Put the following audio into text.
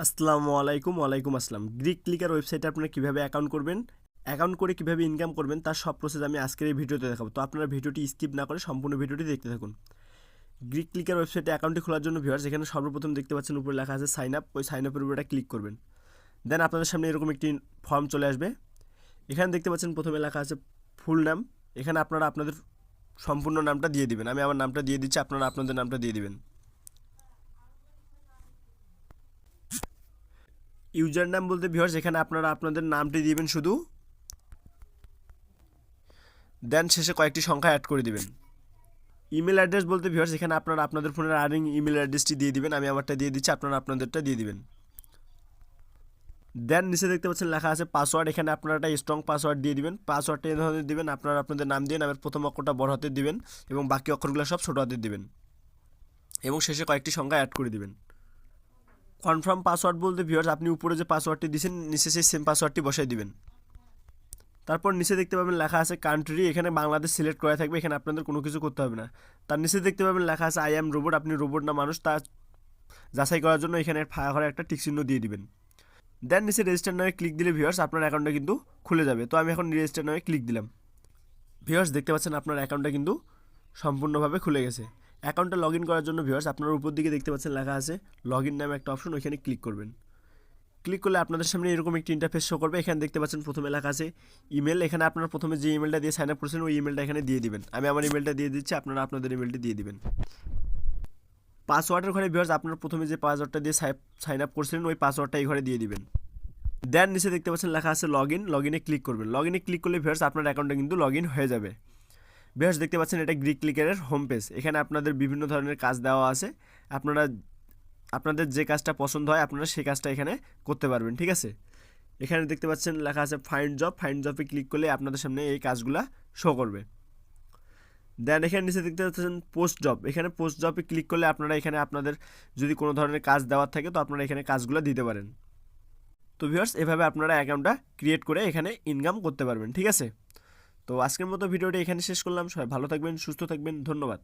আসসালামু আলাইকুম, ওয়ালাইকুম আসসালাম। গ্রিক ক্লিকার ওয়েবসাইটে আপনারা কীভাবে অ্যাকাউন্ট করবেন অ্যাকাউন্ট করে কীভাবে ইনকাম করবেন, তার সব প্রসেস আমি আজকের এই ভিডিওতে দেখাবো। তো আপনারা ভিডিওটি স্কিপ না করে সম্পূর্ণ ভিডিওটি দেখতে থাকুন। গ্রিক ক্লিকার ওয়েবসাইটে অ্যাকাউন্টটি খোলার জন্য ভিউয়ার্স এখানে সর্বপ্রথম দেখতে পাচ্ছেন উপরে লেখা আছে সাইন আপ ওই সাইন আপের উপরে ক্লিক করবেন। দেন আপনাদের সামনে এরকম একটি ফর্ম চলে আসবে। এখানে দেখতে পাচ্ছেন প্রথমে লেখা আছে ফুল নাম এখানে আপনারা আপনাদের সম্পূর্ণ নামটা দিয়ে দিবেন। আমি আমার নামটা দিয়ে দিচ্ছি, আপনারা আপনাদের নামটা দিয়ে দিবেন। ইউজার নাম বলতে ভিউয়ার্স এখানে আপনারা আপনাদের নামটি দিবেন শুধু। দেন শেষে কয়েকটি সংখ্যা অ্যাড করে দিবেন। ইমেল অ্যাড্রেস বলতে ভিউয়ার্স এখানে আপনারা আপনাদের ফোনের আর্নিং ইমেল অ্যাড্রেসটি দিয়ে দিবেন, আমি আমারটা দিয়ে দিচ্ছি, আপনারা আপনাদেরটা দিয়ে দিবেন। দেন নিচে দেখতে পাচ্ছেন লেখা আছে পাসওয়ার্ড এখানে আপনারা একটা স্ট্রং পাসওয়ার্ড দিয়ে দিবেন। পাসওয়ার্ডটা এই ধরনের দিবেন, আপনারা আপনাদের নাম দিয়ে নামের প্রথম অক্ষরটা বড় হাতে দিবেন এবং বাকি অক্ষরগুলো সব ছোটো হাতে দিবেন। এবং শেষে কয়েকটি সংখ্যা অ্যাড করে দিবেন। কনফার্ম পাসওয়ার্ড বলতে ভিউয়ার্স আপনি উপরে যে পাসওয়ার্ডটি দিয়েছেন নিচে সেই সেম পাসওয়ার্ডটি বসাই দিবেন। তারপর নিচে দেখতে পাবেন লেখা আছে কান্ট্রি এখানে বাংলাদেশ সিলেক্ট করা থাকবে, এখানে আপনাদের কোনো কিছু করতে হবে না। তার নিচে দেখতে পাবেন লেখা আছে আই অ্যাম রোবট আপনি রোবট না মানুষ, তা যাচাই করার জন্য এখানে ফায়া ঘরে একটা টিক চিহ্ন দিয়ে দিবেন। দেন নিচে রেজিস্টার নামে ক্লিক দিলে ভিউয়ার্স আপনার অ্যাকাউন্টটা কিন্তু খুলে যাবে। তো আমি এখন রেজিস্টার নামে ক্লিক দিলাম। ভিউয়ার্স দেখতে পাচ্ছেন আপনার অ্যাকাউন্টটা কিন্তু সম্পূর্ণভাবে খুলে গেছে। অ্যাকাউন্টে লগ ইন করার জন্য ভিউয়ার্স আপনার উপর দিকে দেখতে পাচ্ছেন লেখা আছে লগ ইন নামে একটা অপশন ওইখানে ক্লিক করবেন। ক্লিক করলে আপনাদের সামনে এরকম একটি ইন্টারফেস শো করবে, এখানে দেখতে পাচ্ছেন প্রথমে লেখা আছে ইমেল এখানে আপনার প্রথমে যে ইমেলটা দিয়ে সাইন আপ করেছেন, ওই ইমেলটা এখানে দিয়ে দিবেন। আমি আমার ইমেলটা দিয়ে দিচ্ছি, আপনারা আপনাদের ইমেলটি দিয়ে দিবেন। পাসওয়ার্ডের ঘরে ভিউয়ার্স আপনার প্রথমে যে পাসওয়ার্ডটা দিয়ে সাইন আপ করছিলেন, ওই পাসওয়ার্ডটা এই ঘরে দিয়ে দিবেন। দেন নিচে দেখতে পাচ্ছেন লেখা আছে লগ ইন লগ ইনে ক্লিক করবেন। লগ ইনে ক্লিক করলে ভিউয়ার্স আপনার অ্যাকাউন্টটা কিন্তু লগ ইন হয়ে যাবে। ভিউয়ার্স দেখতে পাচ্ছেন এটা গ্রিক ক্লিকারের হোম পেজ এখানে আপনাদের বিভিন্ন ধরনের কাজ দেওয়া আছে। আপনারা, আপনাদের যে কাজটা পছন্দ হয়, আপনারা সেই কাজটা এখানে করতে পারবেন, ঠিক আছে? এখানে দেখতে পাচ্ছেন লেখা আছে ফাইন্ড জব ফাইন্ড জবে ক্লিক করলে আপনাদের সামনে এই কাজগুলা শো করবে। দেন এখানে নিচে দেখতে পাচ্ছেন পোস্ট জব এখানে পোস্ট জবে ক্লিক করলে আপনারা এখানে আপনাদের যদি কোনো ধরনের কাজ দেওয়ার থাকে, তো আপনারা এখানে কাজগুলো দিতে পারেন। তো ভিউয়ার্স এভাবে আপনারা অ্যাকাউন্টটা ক্রিয়েট করে এখানে ইনকাম করতে পারবেন, ঠিক আছে? তো আজকের মতো ভিডিওটি এখানে শেষ করলাম। সবাই ভালো থাকবেন সুস্থ থাকবেন। ধন্যবাদ।